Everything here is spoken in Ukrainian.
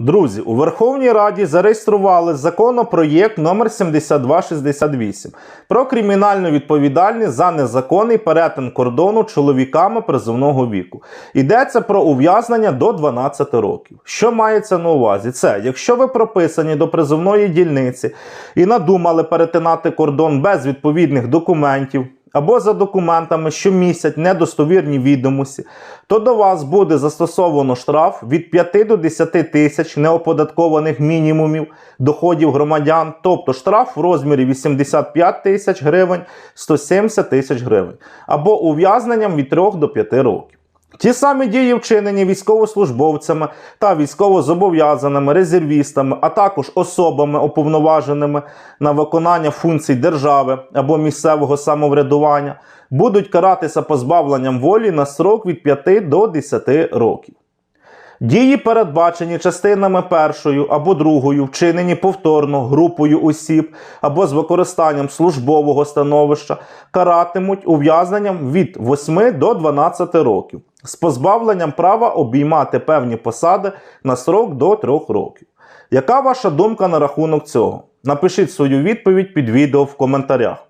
Друзі, у Верховній Раді зареєстрували законопроєкт номер 7268 про кримінальну відповідальність за незаконний перетин кордону чоловіками призовного віку. Йдеться про ув'язнення до 12 років. Що мається на увазі? Це якщо ви прописані до призовної дільниці і надумали перетинати кордон без відповідних документів. Або за документами, що містять недостовірні відомості, то до вас буде застосовано штраф від 5 до 10 тисяч неоподаткованих мінімумів доходів громадян, тобто штраф в розмірі 85 тисяч гривень 170 тисяч гривень, або ув'язненням від 3 до 5 років. Ті самі дії вчинені військовослужбовцями та військовозобов'язаними резервістами, а також особами, уповноваженими на виконання функцій держави або місцевого самоврядування, будуть каратися позбавленням волі на срок від 5 до 10 років. Дії, передбачені частинами першою або другою, вчинені повторно групою осіб або з використанням службового становища, каратимуть ув'язненням від 8 до 12 років з позбавленням права обіймати певні посади на срок до 3 років. Яка ваша думка на рахунок цього? Напишіть свою відповідь під відео в коментарях.